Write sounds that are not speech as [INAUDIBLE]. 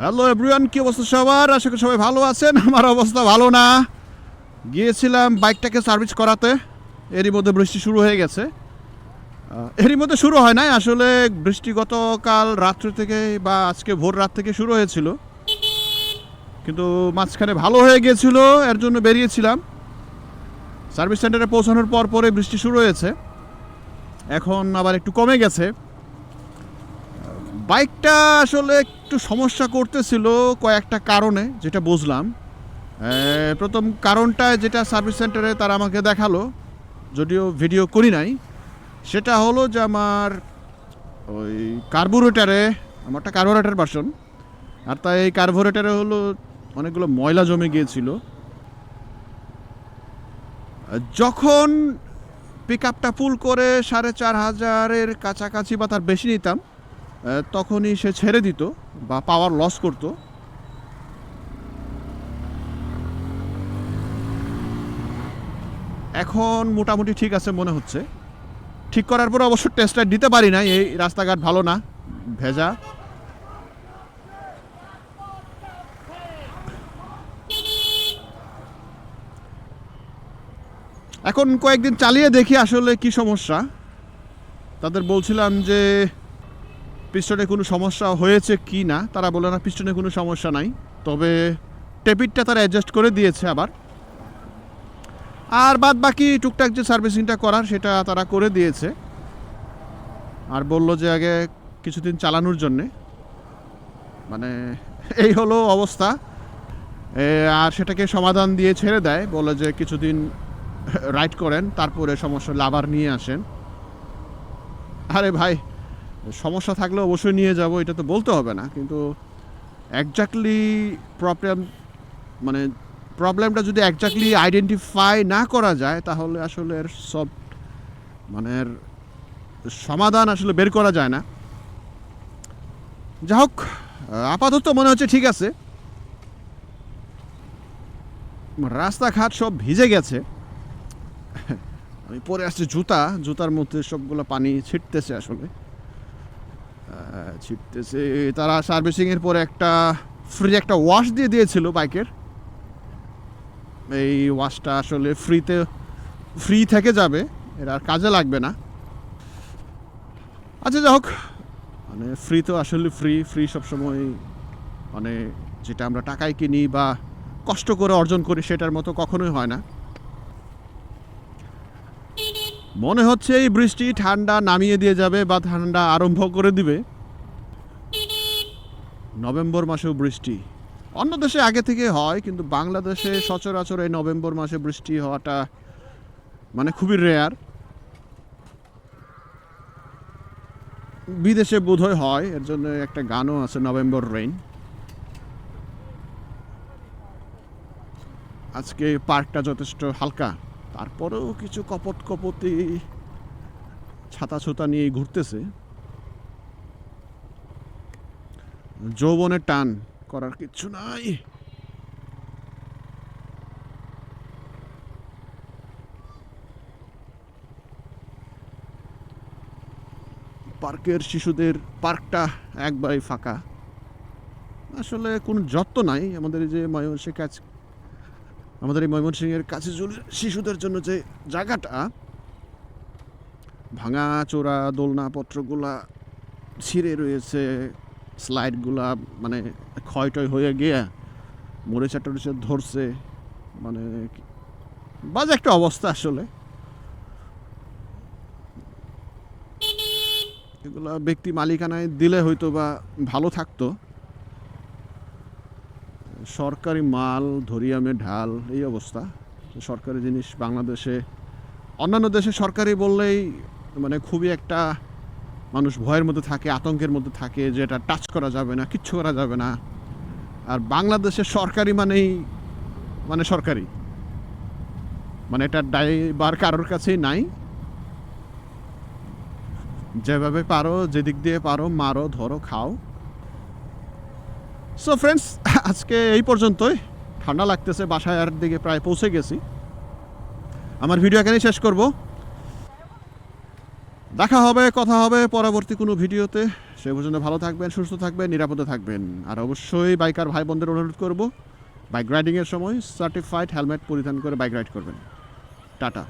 Hello everyone কি অবস্থা সবার? আশা করি সবাই ভালো আছেন। [LAUGHS] আমার অবস্থা ভালো না। গিয়েছিলাম বাইকটাকে সার্ভিস করাতে। এরই মধ্যে বৃষ্টি শুরু হয়ে গেছে। এরই মধ্যে শুরু হয় নাই। আসলে বৃষ্টি গতকাল রাত্রি থেকে বা আজকে ভোর রাত থেকে শুরু হয়েছিল। কিন্তু মাঝখানে ভালো হয়ে গিয়েছিল এর জন্য বেরিয়েছিলাম। সার্ভিস সেন্টারে পৌঁছানোর পর পরে বৃষ্টি শুরু হয়েছে। এখন আবার একটু কমে গেছে। বাইকটা আসলে একটু সমস্যা করতেছিল কয়েকটা কারণে, যেটা বুঝলাম। প্রথম কারণটা যেটা সার্ভিস সেন্টারে তারা আমাকে দেখাল, যদিও ভিডিও করি নাই, সেটা হলো যে আমার ওই কার্বোরেটারে আমারটা কার্বোরেটার বাসন, আর তাই এই কার্বোরেটারে হলো অনেকগুলো ময়লা জমে গিয়েছিল। যখন পিক আপটা ফুল করে সাড়ে চার হাজারের কাছাকাছি বা তার বেশি নিতাম তখনই সে ছেড়ে দিত বা পাওয়ার লস করত। এখন মোটামুটি ঠিক আছে মনে হচ্ছে। ঠিক করার পর অবশ্য টেস্টটা দিতে পারি না এই রাস্তাঘাট ভালো না, ভেজা। এখন কয়েকদিন চালিয়ে দেখি আসলে কি সমস্যা। তাদের বলছিলাম যে পিস্টনে কোনো সমস্যা হয়েছে কি না, তারা বলে না পিস্টনে কোনো সমস্যা নাই। তবে টেপিটটা তারা অ্যাডজাস্ট করে দিয়েছে আবার। আর বাদ বাকি টুকটাক যে সার্ভিসিংটা করার, সেটা তারা করে দিয়েছে। আর বলল যে আগে কিছুদিন চালানোর জন্যে। মানে এই হলো অবস্থা। আর সেটাকে সমাধান দিয়ে ছেড়ে দেয়। বলে যে কিছুদিন রাইড করেন, তারপরে সমস্যা, লাভার নিয়ে আসেন। আরে ভাই সমস্যা থাকলে অবশ্যই নিয়ে যাব, এটা তো বলতে হবে না। কিন্তু একজাক্টলি প্রবলেম মানে প্রবলেমটা যদি একজাক্টলি আইডেন্টিফাই না করা যায়, তাহলে আসলে এর সব মানে এর সমাধান আসলে বের করা যায় না। যা হোক আপাতত মনে হচ্ছে ঠিক আছে। রাস্তাঘাট সব ভিজে গেছে। আমি পরে আসছি জুতা, জুতার মধ্যে সবগুলো পানি ছিটতেছে আসলে। ছিটতেছে তারা সার্ভিসিংয়ের পরে একটা ফ্রি একটা ওয়াশ দিয়ে দিয়েছিল বাইকের। এই ওয়াশটা আসলে ফ্রিতে ফ্রি থেকে যাবে, এর আর কাজে লাগবে না। আচ্ছা যাই হোক মানে ফ্রি তো আসলে ফ্রি ফ্রি সবসময় মানে যেটা আমরা টাকায় কিনি বা কষ্ট করে অর্জন করি সেটার মতো কখনোই হয় না। মনে হচ্ছে এই বৃষ্টি ঠান্ডা নামিয়ে দিয়ে যাবে বা ঠান্ডা আরম্ভ করে দিবে। নভেম্বর মাসেও বৃষ্টি। অন্য দেশে আগে থেকে হয়, কিন্তু বাংলাদেশে সচরাচর এই নভেম্বর মাসে বৃষ্টি হওয়াটা মানে খুবই রেয়ার বিদেশে বোধহয় হয়, এর জন্য একটা গানও আছে, নভেম্বর রেইন আজকে পার্কটা যথেষ্ট হালকা, তারপরেও কিছু কপট কপতি ছাতা ছুতা নিয়ে ঘুরতেছে। যৌবনের টান করার কিচ্ছু নাই। পার্কের শিশুদের পার্কটা একবারই ফাঁকা। আসলে কোনো যত্ন নাই আমাদের যে ময়মনসিংহ কাজ, আমাদের এই ময়মনসিংহের কাছে শিশুদের জন্য যে জায়গাটা ভাঙা চোরা দোলনাপত্রগুলা ছিঁড়ে রয়েছে স্লাইডগুলা মানে ক্ষয় টয় হয়ে গিয়ে মরিচা টরিচা ধরছে মানে বাজে একটা অবস্থা আসলে। এগুলো ব্যক্তি মালিকানায় দিলে হয়তো বা ভালো থাকতো। সরকারি মাল ধরিয়ামে ঢাল, এই অবস্থা। সরকারি জিনিস বাংলাদেশে, অন্যান্য দেশে সরকারি বললেই মানে খুবই একটা মানুষ ভয়ের মধ্যে থাকে, আতঙ্কের মধ্যে থাকে যে এটা টাচ করা যাবে না, কিচ্ছু করা যাবে না। আর বাংলাদেশে সরকারি মানেই মানে সরকারি। মানে এটা ড্রাইভার কারোর কাছেই নাই। যেভাবে পারো, যেদিক দিয়ে পারো, মারো, ধরো, খাও। সো ফ্রেন্ডস আজকে এই পর্যন্তই। ঠান্ডা লাগতেছে বাসায় আর দিকে প্রায় পৌঁছে গেছি। আমার ভিডিও এখানেই শেষ করব। দেখা হবে, কথা হবে পরবর্তী কোনো ভিডিওতে। সেই পর্যন্ত ভালো থাকবেন, সুস্থ থাকবেন, নিরাপদে থাকবেন। আর অবশ্যই বাইকার ভাই বোনদের অনুরোধ করব, বাইক রাইডিংয়ের সময় সার্টিফাইড হেলমেট পরিধান করে বাইক রাইড করবেন। টাটা।